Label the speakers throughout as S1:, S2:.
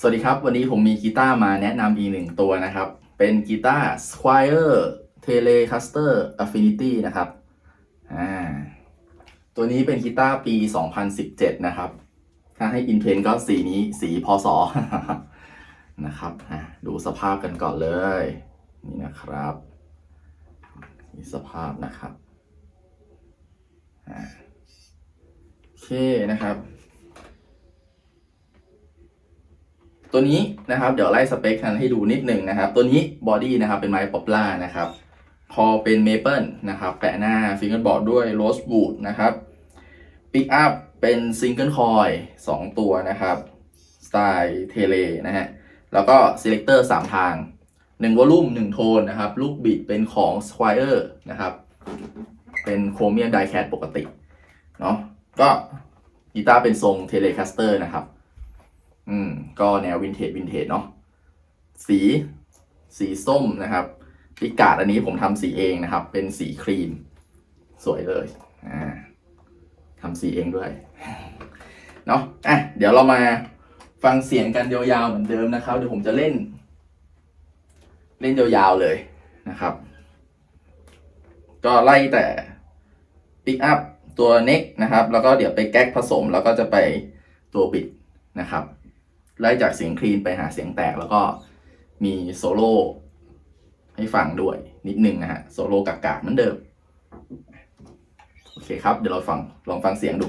S1: สวัสดีครับ วันนี้ผมมีกีตาร์มาแนะนำอีกหนึ่งตัวนะครับ เป็นกีตาร์ Squire Telecaster Affinity นะครับอ่าตัวนี้เป็นกีตาร์ปี 2017 นะครับ ถ้าให้อินเทนก็สีนี้สีพศนะครับอะดูสภาพกันก่อนเลย นี่นะครับนี่สภาพนะครับโอเคนะครับ ตัวนี้นะครับเดี๋ยวไล่สเปคกันให้ดูนิดหนึ่งนะครับ ตัวนี้บอดี้นะครับเป็นไม้ป๊อปล่านะครับคอเป็นเมเปิลนะครับแปะหน้าฟิงเกิลบอร์ดด้วยโรสบูดนะครับปิกอัพเป็นซิงเกิลคอยสองตัวนะครับสไตล์เทเลนะฮะแล้วก็เซเล c เตอร์สามทางหนึ่งวอลลุ่มหนึ่งโทนนะครับ ลูกบิดเป็นของ Squire นะครับ เป็นโครเมียมไดแค t ปกติเนาะก็กีตาร์เป็นทรงเทเลคัสเตอร์นะครับ อืม ก็แนววินเทจวินเทจเนาะสี สีส้มนะครับพิกาดอันนี้ผมทำสีเองนะครับ เป็นสีครีม สวยเลยอ่าทำสีเองด้วยเนาะอะเดี๋ยวเรามาฟังเสียงกันยาวๆเหมือนเดิมนะครับ เดี๋ยวผมจะเล่น เล่นยาวๆเลยนะครับ ก็ไล่แต่ปิกอัพตัวเน็กนะครับ แล้วก็เดี๋ยวไปแก๊กผสมแล้วก็จะไปตัวบิดนะครับ ไล่จากเสียงคลีนไปหาเสียงแตกแล้วก็มีโซโล่ให้ฟังด้วยนิดนึงนะฮะ โซโล่กากๆเหมือนเดิม โอเคครับ เดี๋ยวเราฟังลองฟังเสียงดู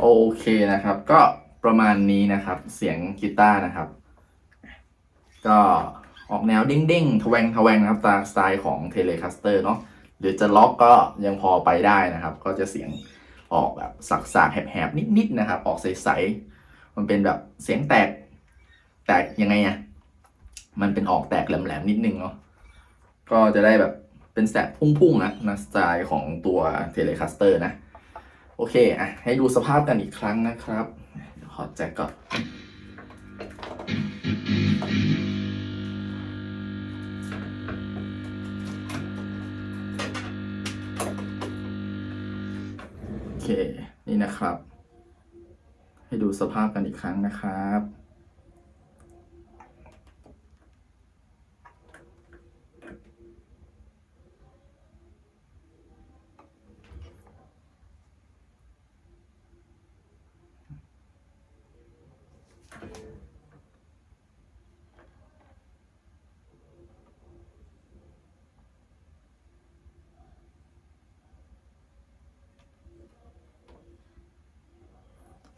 S1: โอเคนะครับ ก็ประมาณนี้นะครับ เสียงกีตาร์นะครับ ก็ออกแนวเด้งๆทแวงทแวงนะครับตามสไตล์ของเทเลคัสเตอร์เนาะหรือจะล็อกก็ยังพอไปได้นะครับ ก็จะเสียงออกแบบสักๆแหบๆนิดๆนะครับ ออกใสๆมันเป็นแบบเสียงแตก แตกยังไงอะมันเป็นออกแตกแหลมๆนิดนึงเนาะก็จะได้แบบ เป็นแสบพุ่งๆนะนะสไตล์ของตัวเทเลคัสเตอร์นะ โอเคอะให้ดูสภาพกันอีกครั้งนะครับขอแจ็คก่อนโอเค นี่นะครับ ให้ดูสภาพกันอีกครั้งนะครับ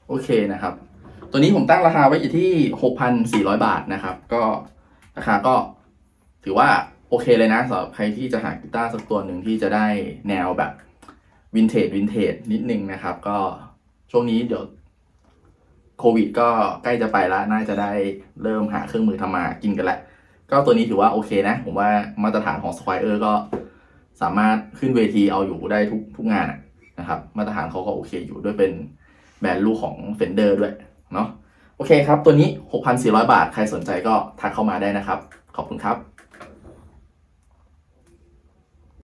S1: โอเคนะครับ ตัวนี้ผมตั้งราคาไว้อยู่ที่ 6,400 บาทนะครับ ก็ราคาก็ถือว่าโอเคเลยนะสำหรับใครที่จะหากีตาร์สักตัวหนึ่งที่จะได้แนวแบบวินเทจวินเทจนิดนึงนะครับ ก็ช่วงนี้เดี๋ยวโควิดก็ใกล้จะไปแล้ว น่าจะได้เริ่มหาเครื่องมือทำมากินกันแล้วก็ตัวนี้ถือว่าโอเคนะ ผมว่ามาตรฐานของ Squire ก็สามารถขึ้นเวทีเอาอยู่ได้ทุกทุกงานนะครับ มาตรฐานเขาก็โอเคอยู่ด้วยเป็น แบรนด์ลูกของ Fender ด้วยเนาะโอเคครับ ตัวนี้ 6,400 บาท ใครสนใจก็ทักเข้ามาได้นะครับ ขอบคุณครับ